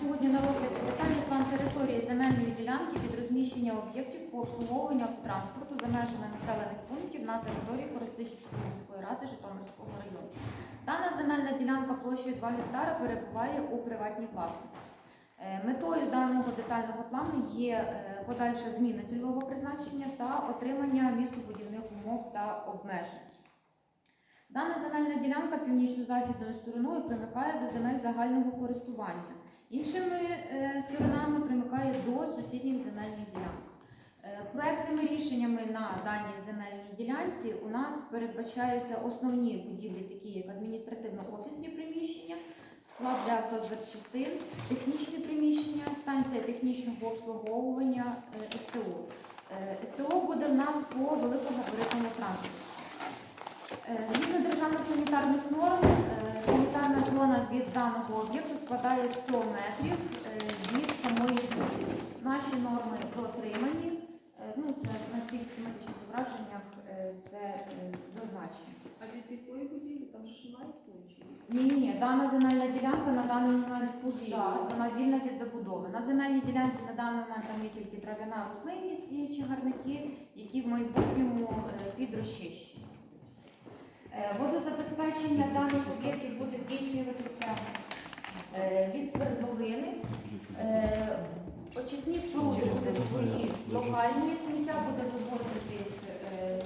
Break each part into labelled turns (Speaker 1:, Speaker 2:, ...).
Speaker 1: сьогодні на розгляді детальний план території земельної ділянки під розміщення об'єктів по обслуговуванню автотранспорту за межами населених пунктів на території Коростишівської міської ради Житомирського району. Дана земельна ділянка площею 2 гектара перебуває у приватній власності. Е, Метою даного детального плану є е, подальша зміна цільового призначення та отримання містобудівних умов та обмежень. Дана земельна ділянка північно-західною стороною примикає до земель загального користування. Іншими е, сторонами примикає до сусідніх земельних ділянок. Е, Проектними рішеннями на даній земельній ділянці у нас передбачаються основні будівлі, такі як адміністративно-офісні приміщення, склад для автозапчастин, технічні приміщення, станція технічного обслуговування е, СТО. СТО буде в нас по великогабаритному транспорту. Згідно державних санітарних норм, даного об'єкту складає 100 метрів е, від самої будівлі. Наші норми дотримані. Е, Ну, це на всіх схематичних зображеннях е, це зазначено.
Speaker 2: А від якої будівлі? Там же ж немає стоячої.
Speaker 1: Ні, ні, ні, дана земельна ділянка на даний момент пуста, вона вільна від забудови. На земельній ділянці на даний момент там є тільки трав'яна рослинність і чагарники, які в майбутньому підрозчищені. Е, даних об'єктів буде здійснюватися е, від свердловини. Е, Очисні споруди будуть свої локальні, сміття буде вивозитись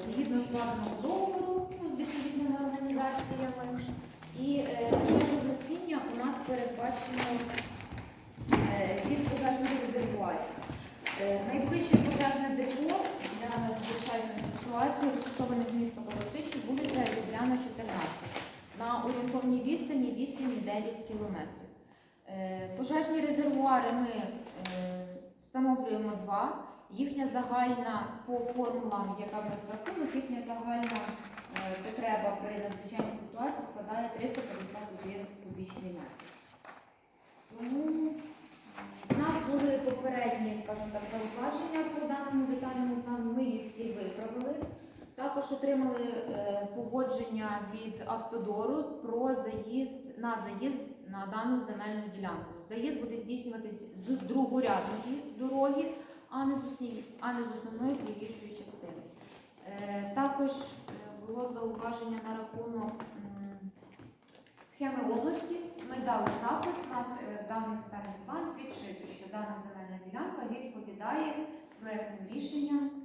Speaker 1: згідно з планом договору ну, з відповідними організаціями. І 8,9 кілометрів. Е, Пожежні резервуари ми е, встановлюємо два. Їхня загальна по формулам, яка ми рахунок, їхня загальна е, потреба при надзвичайній ситуації складає 351 кубічний метр. Тому у нас були попередні, скажімо так, зауваження по даному детальному плану. Ми їх всі виправили. Також отримали е, погодження від автодору про заїзд на заїзд на дану земельну ділянку. Заїзд буде здійснюватись з другорядної дороги, а не з основної, а не з основної проїжджої частини. Е, також е, було зауваження на рахунок схеми області. Ми дали запит, у нас даний детальний план підшито, що дана земельна ділянка відповідає проектним рішенням.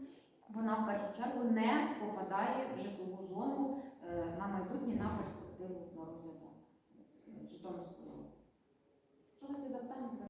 Speaker 1: Вона в першу чергу не попадає в житлову зону е, на майбутнє на перспективу на розгляду Житомирського